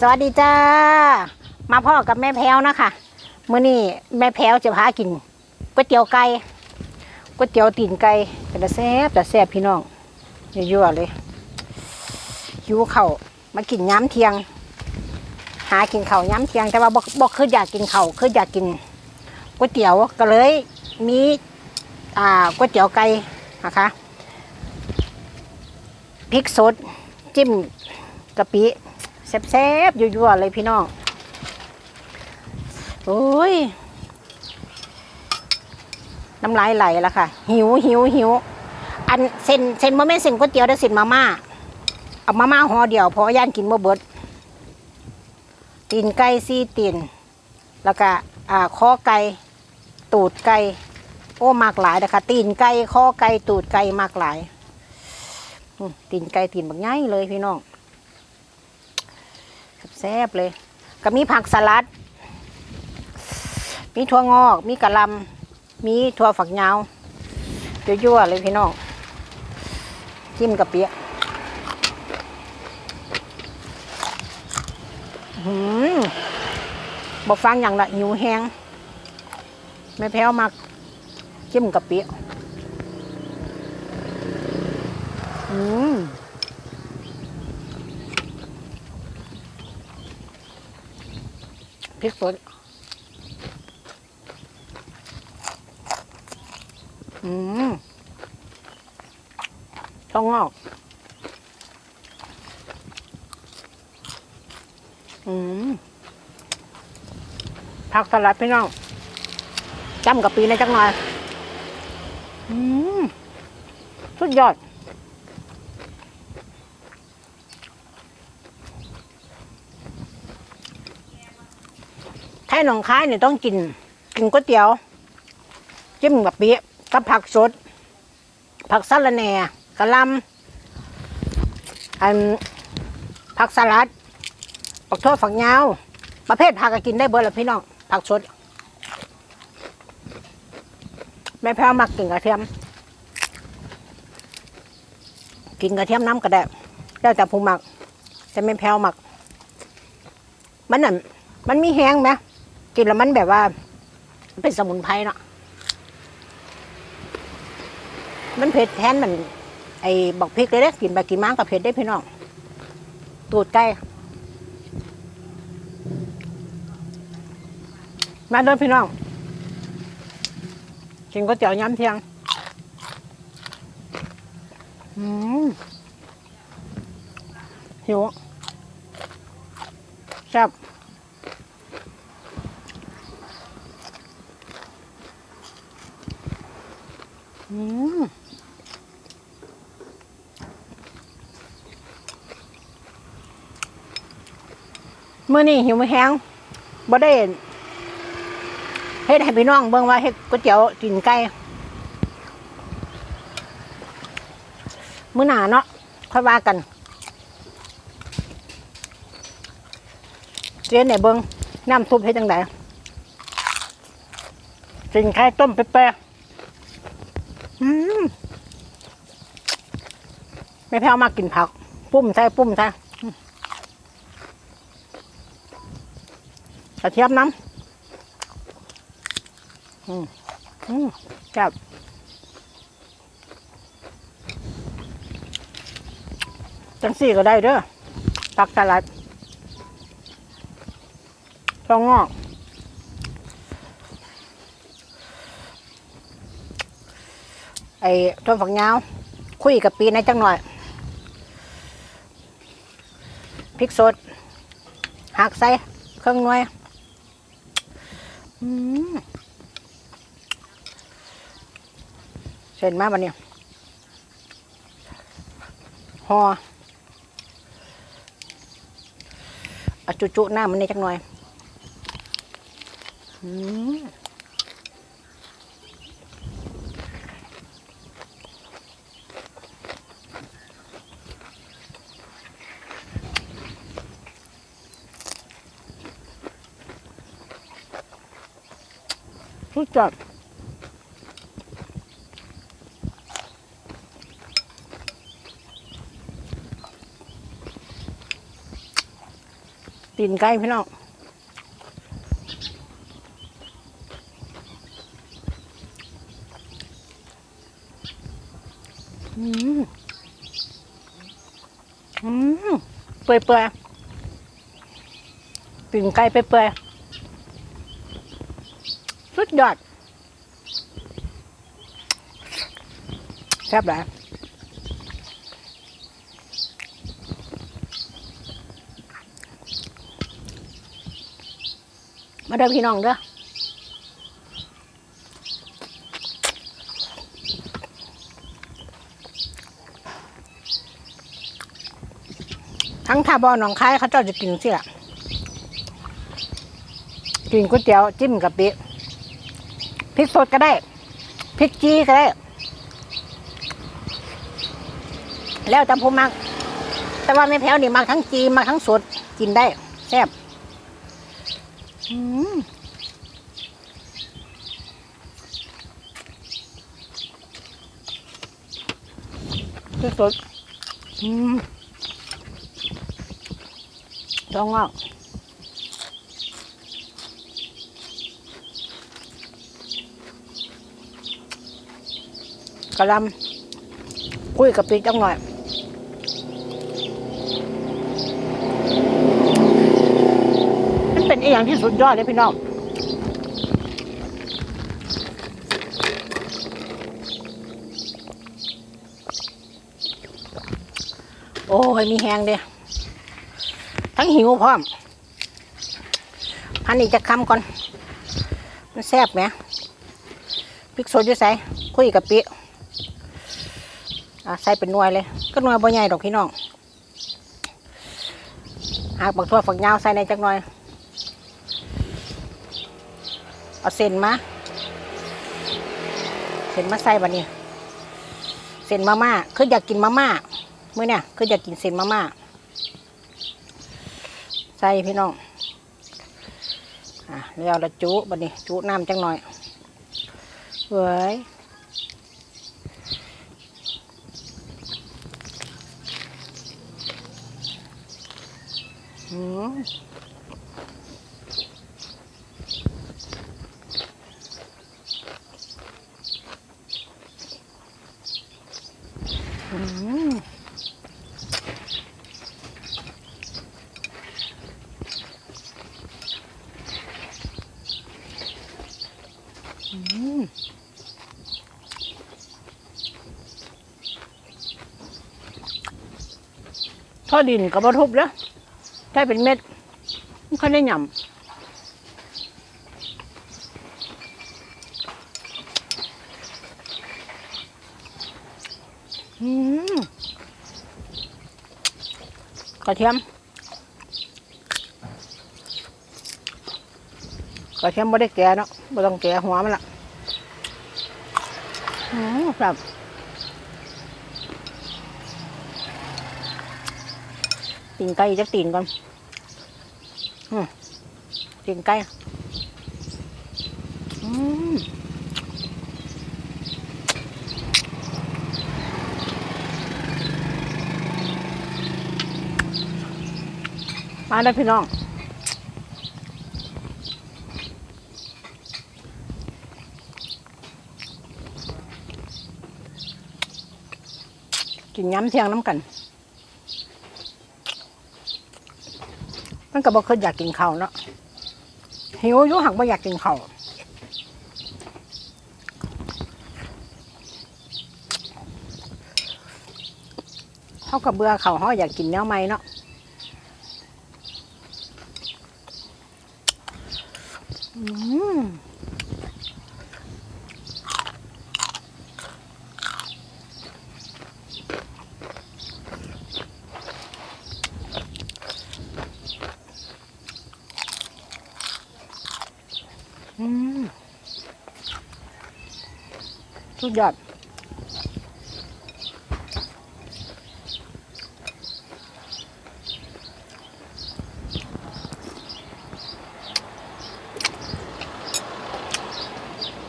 สวัสดีจ้า มาพ่อกับแม่แพรวนะคะมื้อนี้แม่แพรวจะพากินก๋วยเตี๋ยวไก่ก๋วยเตี๋ยวตีนไก่แต่ละแซ่บแต่แซ่บพี่น้องยั่วๆเลยหิวเข่าวมากินย้ำเทียง หากินข้าวย้ำเทียง แต่ว่าบอกบอกคืออยากกินข้าวคืออยากกินก๋วยเตี๋ยวก็เลยมีอ่าก๋วยเตี๋ยวไก่นะคะพริกสดจิ้มกะปิ แซ่บๆยั่วๆเลยพี่น้อง โอ้ย น้ำลายไหลแล้วค่ะ หิวหิวหิวอันเส้นเส้นโมเมนเส้นก๋วยเตี๋ยวได้เส้นมาม่า เอามาม่าห่อเดียวเพอย่านกินบ่เบิดตีนไก่ซี่ตีนแล้วก็อ่าคอไก่ตูดไก่โอ้มากหลายนะคะตีนไก่คอไก่ตูดไก่มากหลายตีนไก่ตีนบักใหญ่เลยพี่น้อง แซ่บเลย ก็มีผักสลัด มีถั่วงอก มีกะหล่ำมีถั่วฝักยาวยั่วๆเลยพี่น้องจิ้มกะเปียกหืมบอกฟังอย่างละหิวแห้งไม่แพ้วมากจิ้มกะเปียกอืม พริกสดอืมช่องงอกอืมผักสลัดพี่น้องจำกับปีในจังหน่อยอืมสุดยอด ถ้าหนองคายเนี่ยต้องกิน กินก๋วยเตี๋ยว จิ้มกับเปี๊ยะกับผักสด ผักสะระแหน่กะหล่ำอันผักสลัดปักทั่วฝักยาว ประเภทผักก็กินได้เบอร์ละพี่น้องผักสดแม่แพ้วมักกินกระเทียม กินกระเทียมน้ำก็ได้แล้วแต่ผู้มัก แต่แม่แพ้วมัก มันนั่นมันมีแห้งไหม กินแล้วมันแบบว่า เป็นสมุนไพรเนาะมันเผ็ดแทนมัน ไอ้บอกพริกเลยเด้กินไปกินมากับเผ็ดได้พี่น้องตูดไก่มาเด้อพี่น้องกินก๋วยเตี๋ยวย้ำเที่ยงอืมหิวแซ่บ เมื่อนี้หิวไม่แห้งบ่ได้เฮ็ดให้พี่น้องเบิ่งว่าเฮ็ดก๋วยเตี๋ยวกินไก่มื้อหน้าเนาะค่อยว่ากันเรียนไหนเบิ่งน้ำซุปเฮ็ดจังไดกินไข่ต้มเป๊ะ ไม่แพ้วมากินผัก ปุ้มใส่ปุ้มใส่กระเทียมน้ำอืมอืมจับจังสี่ก็ได้เด้อผักสลัดช่องงอก อ้ต้นฝักยาว คุยกับปีในจังหน่อยพริกสดหักใส่เครื่องหน่วยเสร็จมาบันเนี่ยหอเอาจุหน้ามันในจังหน่อย อืม สุดจัดตีนไก่พี่น้องอืม อืม เปื่อยๆตีนไก่เปื่อยๆ ดยอดแซ่บหลายมาเด้อพี่น้องเด้อทั้งท่าบอหนองคายเขาเจ้าจะกินสิล่ะกินก๋วยเตี๋ยวจิ้มกับปิ พริกสดก็ได้พริกจีก็ได้ แล้วแต่ผมมัก แต่ว่าไม่แพ้วนี่มักทั้งจีมักทั้งสดกินได้ แซ่บอืมสดสดอืมดองอะ กระลำคุยกับปีจังหน่อยมันเป็นอีกอย่างที่สุดยอดเลยพี่น้องโอ้ยมีแหงเดียทั้งหิวพร้อมพันอีกจะคำก่อน มันแซ่บไหมพริกสดอยู่ใส่คุยกับปิ อะใส่เป็นหน่วยเลย ก็หน่วยบ่ใหญ่ดอกพี่น้องหากบักทั่วฝักยาวใส่ในจักหน่อย เอาเส้นมา เส้นมาใส่บะนี่เส้นมาม่าคืออยากกินมาม่าเมื่อเนี่ยคืออยากกินเส้นมาม่าใส่พี่น้อง อะแล้วละจุบะนี่จุน้ำจังหน่อยเว้ย ข้อดินกับปรทุบแล้ว ใช้เป็นเม็ดมันค่อยได้หย่ำอืมกระเทียมกระเทียมไม่ได้แก่เนาะไม่ต้องแก่หัวมันละอืมครับ ตีนไก่จะตีนก่อนอตีนไก่มาได้พี่น้องกินย้ำเที่ยงน้ำกัน มันก็บอกเคยอยากกินข้าวเนาะหิวยุหักบ่อยากกินข้าวเขากับเบื่อเขาวเขาอยากกินเนื้อไม้เนาะอืมอืม สุดยอด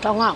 ต้องอะ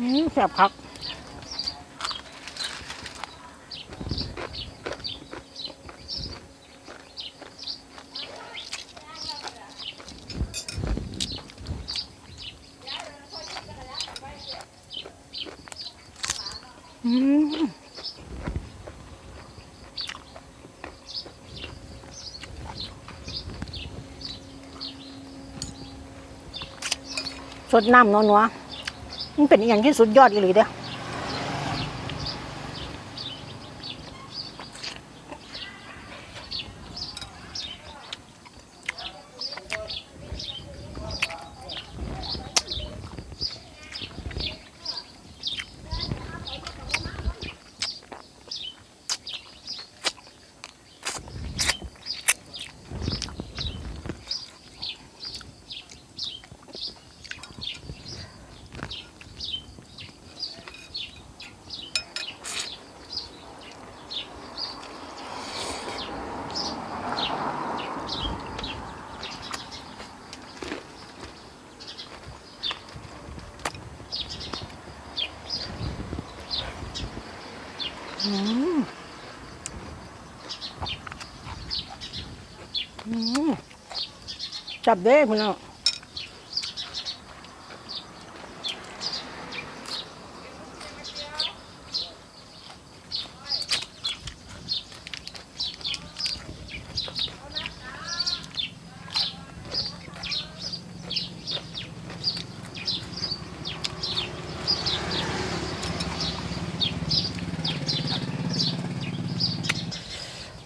อืม บคักอืมสดน้ำนัวๆ มันเป็นอย่างที่สุดยอดอีหลีเด้อมอืม จับเด้พี่น้อง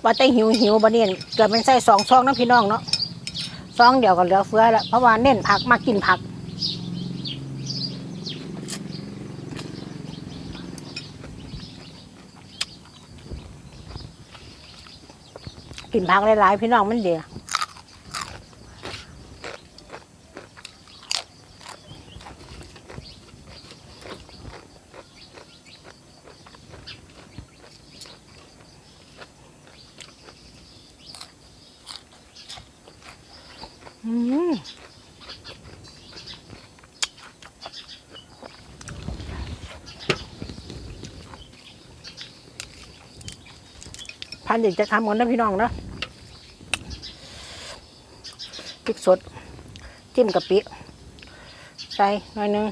ว่าแต่หิวหิวบ่เนี่ยเกิดเป็นใส่สองซองนะพี่น้องเนาะ ซองเดียวก็เหลือเฟือแล้วเพราะว่าเน้นผักมากินผัก กินผักหลายๆพี่น้องมันเดียว พันเด็กจะทำกันนะพี่น้องนะพริกสด จิ้มกะปิ ใส่หน่อยหนึง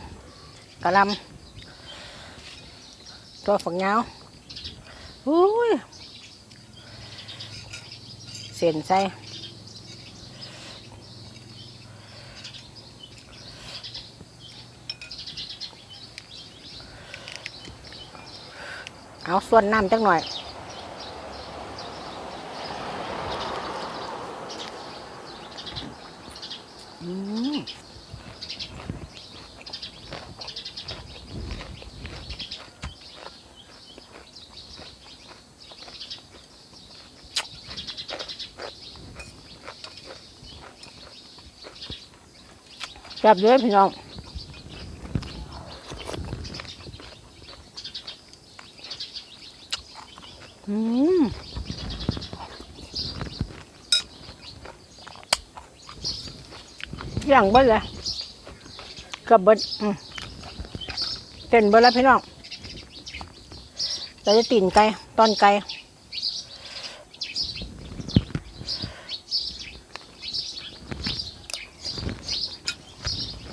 กะลำตัวฝักยาวอุ้ยเส้นใส่ เอาส่วนน้ำจักหน่อย อืมจับเยอะพี่น้อง อืม อ่างเบิ้ลเลยกับเบิ้ลอืมเต้นเบิ้ลแล้วพี่น้องเราจะตีนไก่ตอนไก่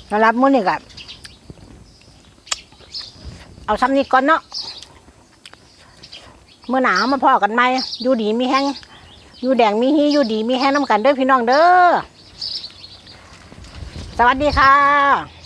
สำหรับมื้อนี้กับเอาซ้ำนี้ก่อนเนาะเมื่อหนาวมาพ่อกันไหมอยู่ดีมีแห้งอยู่แดงมีฮีอยู่ดีมีแห้งน้ำกันเด้อพี่น้องเด้อ สวัสดีค่ะ